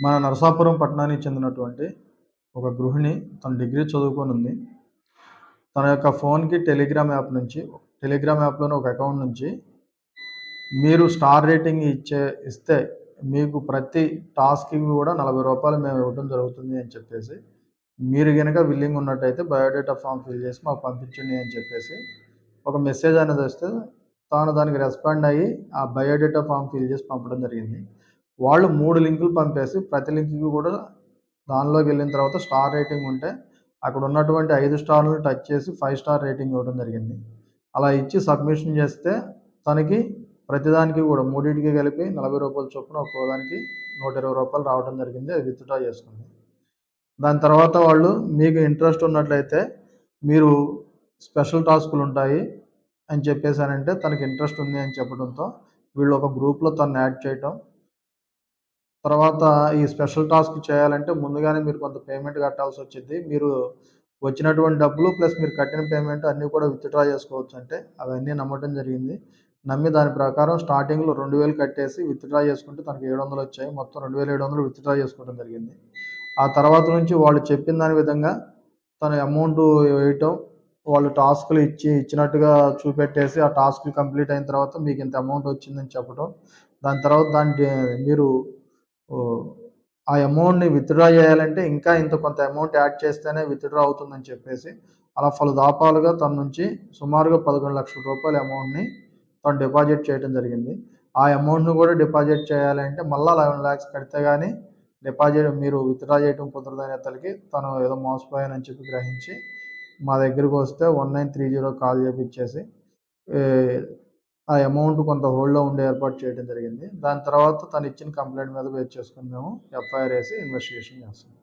మన నరసాపురం పట్టణానికి చెందినటువంటి ఒక గృహిణి తన డిగ్రీ చదువుకొని ఉంది. తన యొక్క ఫోన్కి టెలిగ్రామ్ యాప్ నుంచి టెలిగ్రామ్ యాప్లోని ఒక అకౌంట్ నుంచి మీరు స్టార్ రేటింగ్ ఇచ్చే ఇస్తే మీకు ప్రతి టాస్క్కి కూడా నలభై రూపాయలు మేము ఇవ్వడం జరుగుతుంది అని చెప్పేసి మీరు కనుక విల్లింగ్ ఉన్నట్టయితే బయోడేటా ఫామ్ ఫిల్ చేసి మాకు పంపించండి అని చెప్పేసి ఒక మెసేజ్ అనేది వస్తే తాను దానికి రెస్పాండ్ అయ్యి ఆ బయోడేటా ఫామ్ ఫిల్ చేసి పంపడం జరిగింది. వాళ్ళు మూడు లింకులు పంపేసి ప్రతి లింక్కి కూడా దానిలోకి వెళ్ళిన తర్వాత స్టార్ రేటింగ్ ఉంటే అక్కడ ఉన్నటువంటి ఐదు స్టార్లను టచ్ చేసి ఫైవ్ స్టార్ రేటింగ్ ఇవ్వడం జరిగింది. అలా ఇచ్చి సబ్మిషన్ చేస్తే తనకి ప్రతిదానికి కూడా మూడింటికి కలిపి నలభై రూపాయల చొప్పున ఒక్కోదానికి నూట ఇరవై రూపాయలు రావడం జరిగింది. అది విత్డ్రా చేసుకుంది. దాని తర్వాత వాళ్ళు మీకు ఇంట్రెస్ట్ ఉన్నట్లయితే మీరు స్పెషల్ టాస్కులు ఉంటాయి. అని చెప్పేసానంటే తనకి ఇంట్రెస్ట్ ఉంది అని చెప్పడంతో వీళ్ళు ఒక గ్రూప్లో తను యాడ్ చేయటం. తర్వాత ఈ స్పెషల్ టాస్క్ చేయాలంటే ముందుగానే మీరు కొంత పేమెంట్ కట్టాల్సి వచ్చింది. మీరు వచ్చినటువంటి డబ్బులు ప్లస్ మీరు కట్టిన పేమెంట్ అన్నీ కూడా విత్డ్రా చేసుకోవచ్చు అంటే అవన్నీ నమ్మటం జరిగింది. నమ్మి దాని ప్రకారం స్టార్టింగ్లో రెండు వేలు కట్టేసి విత్డ్రా చేసుకుంటే తనకి ఏడు వందలు వచ్చాయి. మొత్తం రెండు వేల ఏడు వందలు విత్డ్రా చేసుకోవడం జరిగింది. ఆ తర్వాత నుంచి వాళ్ళు చెప్పిన దాని విధంగా తన అమౌంట్ వేయటం వాళ్ళు టాస్క్లు ఇచ్చి ఇచ్చినట్టుగా చూపెట్టేసి ఆ టాస్క్ కంప్లీట్ అయిన తర్వాత మీకు ఇంత అమౌంట్ వచ్చిందని చెప్పడం దాని తర్వాత దాన్ని మీరు ఆ అమౌంట్ని విత్డ్రా చేయాలంటే ఇంకా ఇంత కొంత అమౌంట్ యాడ్ చేస్తేనే విత్డ్రా అవుతుందని చెప్పేసి అలా పలు దాపాలుగా తన నుంచి సుమారుగా పదకొండు లక్షల రూపాయల అమౌంట్ని తను డిపాజిట్ చేయడం జరిగింది. ఆ అమౌంట్ను కూడా డిపాజిట్ చేయాలంటే మళ్ళీ లెవెన్ ల్యాక్స్ కడితే కానీ డిపాజిట్ మీరు విత్డ్రా చేయడం కుదరదనే తలకి తను ఏదో మోసపోయానని చెప్పి గ్రహించి మా దగ్గరకు వస్తే one nine three zero call చేపించేసి ఆ అమౌంట్ కొంత హోల్డ్లో ఉండే ఏర్పాటు చేయడం జరిగింది. దాని తర్వాత తను ఇచ్చిన కంప్లైంట్ మీద బేస్ చేసుకుని మేము ఎఫ్ఐఆర్ వేసి ఇన్వెస్టిగేషన్ చేస్తాం